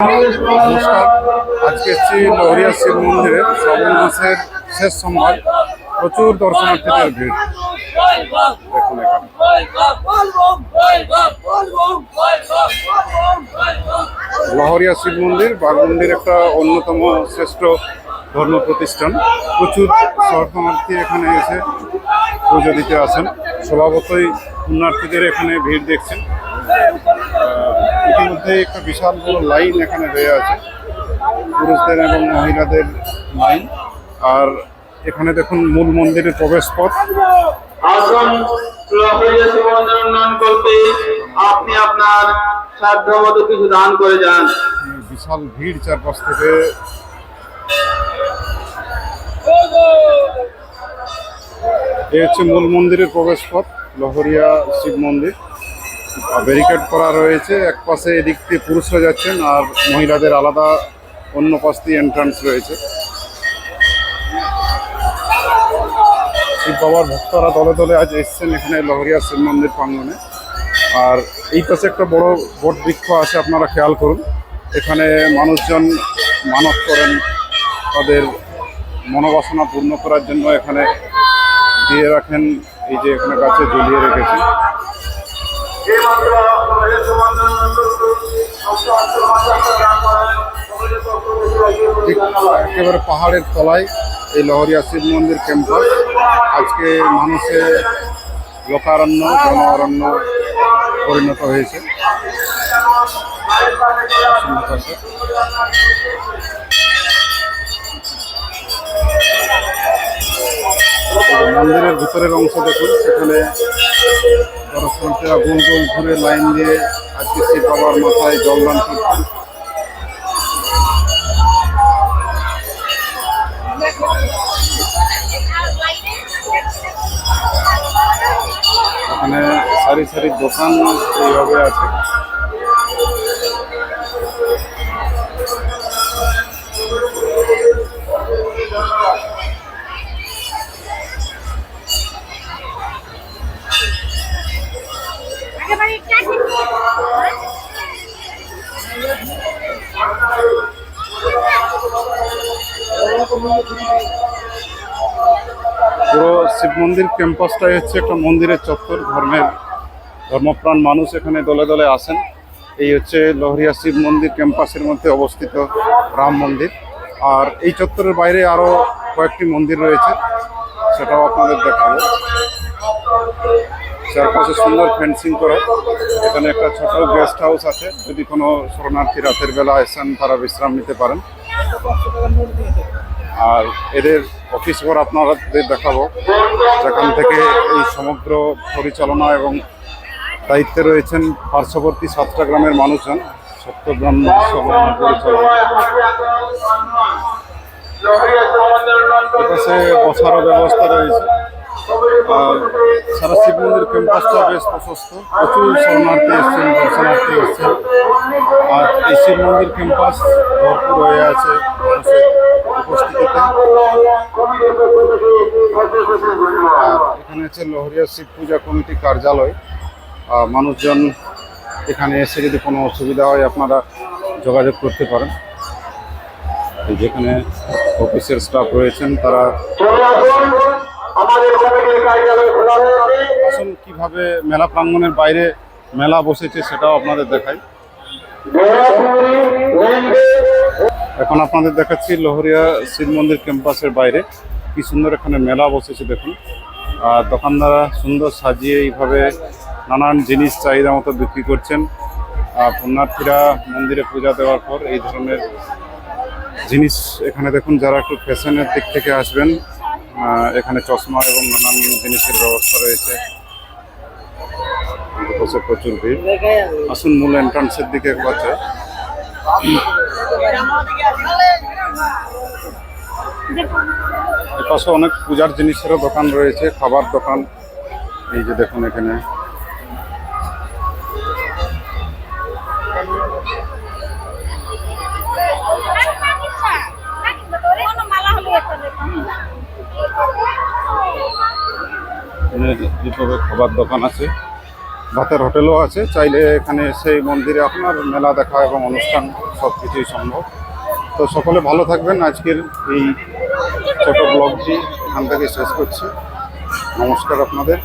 নমস্কার। আজকে এসেছি লহরিয়া শিব মন্দিরে। শ্রাবণ মাসের শেষ সোমবার। প্রচুর দর্শনার্থীদের ভিড়। দেখুন এখানে। লহরিয়া শিব মন্দির বাগমন্দির একটা অন্যতম শ্রেষ্ঠ ধর্ম প্রতিষ্ঠান প্রচুর দর্শনার্থী এখানে এসে পুজো দিতে আসেন। স্বভাবতই পুণ্যার্থীদের এখানে ভিড় দেখছেন। ইতিমধ্যে একটা বিশাল বড় লাইন এখানে হয়ে আছে। পুরুষদের এবং মহিলাদের লাইন। আর এখানে দেখুন মূল মন্দিরের প্রবেশ পথ। আপনি আপনার কিছু দান করে যান। বিশাল ভিড় চারপাশ থেকে। এই হচ্ছে মূল মন্দিরের প্রবেশ পথ লহরিয়া শিব মন্দির। ব্যারিকেড করা রয়েছে। এক পাশে এদিক দিয়ে পুরুষরা যাচ্ছেন আর মহিলাদের আলাদা অন্য পাশ দিয়ে এন্ট্রান্স রয়েছে। শিব বাবার ভক্তরা দলে দলে আজ এসছেন এখানে লহরিয়া শিব মন্দির প্রাঙ্গনে আর এই পাশে একটা বড় বট বৃক্ষ আছে, আপনারা খেয়াল করুন। এখানে মানুষজন মানত করেন, তাদের মনোবাসনা পূর্ণ করার জন্য এখানে দিয়ে রাখেন, এই যে এখানে গাছে ঝুলিয়ে রেখেছেন। একেবারে পাহাড়ের তলায় এই লহরিয়া শিব মন্দির ক্যাম্পাস। আজকে মানুষে লোকারণ্য জন অরণ্য পরিণত হয়েছে। মন্দিরের ভিতরের অংশ দেখুন, সেখানে দর্শনার্থীরা গোল গোল ঘুরে লাইন দিয়ে আজকে সে বাবার মাথায় জলদান করছেন এখানে সারি সারি দোকান এইভাবে আছে। শিব মন্দির ক্যাম্পাসটাই হচ্ছে একটা মন্দিরের চত্বর, ধর্মের ধর্মপ্রাণ মানুষ এখানে দলে দলে আসেন। এই হচ্ছে লহরিয়া শিব মন্দির ক্যাম্পাসের মধ্যে অবস্থিত রাম মন্দির। আর এই চত্বরের বাইরে আরও কয়েকটি মন্দির রয়েছে, সেটাও আপনাদের দেখাবো। চারপাশে সুন্দর ফেন্সিং করা। এখানে একটা ছোট গেস্ট হাউস আছে, যদি কোনো শরণার্থী রাতের বেলা এসেন তারা বিশ্রাম নিতে পারেন। আর এদের অফিস ঘর আপনাদের দেখাবো। যেখান থেকে এই সমগ্র পরিচালনা এবং দায়িত্বে রয়েছেন পার্শ্ববর্তী সাতটা গ্রামের মানুষজন, সপ্তগ্রাম গ্রাম পরিচালনা বসারও ব্যবস্থা রয়েছে। আর সারা শিব মন্দির ক্যাম্পাসটা বেশ প্রশস্ত। প্রচুর শরণার্থী এসছেন, দর্শনার্থী এসছেন। আর এই শিব মন্দির ক্যাম্পাস ভরপুর হয়ে আছে। মানুষের উপস্থিতিতে এখানে। হচ্ছে লহরিয়া শিব পূজা কমিটি কার্যালয়। মানুষজন এখানে এসে যদি কোনো অসুবিধা হয় আপনারা যোগাযোগ করতে পারেন। যেখানে অফিসের স্টাফ রয়েছেন তারা আসুন। কীভাবে মেলা প্রাঙ্গণের বাইরে মেলা বসেছে সেটাও আপনাদের দেখাই। এখন আপনাদের দেখাচ্ছি লহরিয়া শিব মন্দির ক্যাম্পাসের বাইরে। কি সুন্দর এখানে মেলা বসেছে, দেখুন। আর দোকানদাররা সুন্দর সাজিয়ে এইভাবে নানান জিনিস চাহিদা মতো বিক্রি করছেন। আর পুণ্যার্থীরা মন্দিরে পূজা দেওয়ার পর এই ধরনের জিনিস এখানে দেখুন, যারা একটু ফ্যাশনের দিক থেকে আসবেন এখানে চশমা এবং নানান জিনিসের ব্যবস্থা রয়েছে। প্রচুর ভিড়। আসুন মূল এন্ট্রান্সের দিকে একবার। এপাশে অনেক পূজার জিনিসেরও দোকান রয়েছে, খাবার দোকান। এই যে দেখুন এখানে। খাবার দোকান আছে ভাতের হোটেলও আছে। চাইলে এখানে সেই মন্দিরে আপনার মেলা দেখা এবং অনুষ্ঠান সব কিছুই সম্ভব। তো সকলে ভালো থাকবেন। আজকের এই ছোটো ব্লগটি এখান থেকে শেষ করছি। নমস্কার আপনাদের।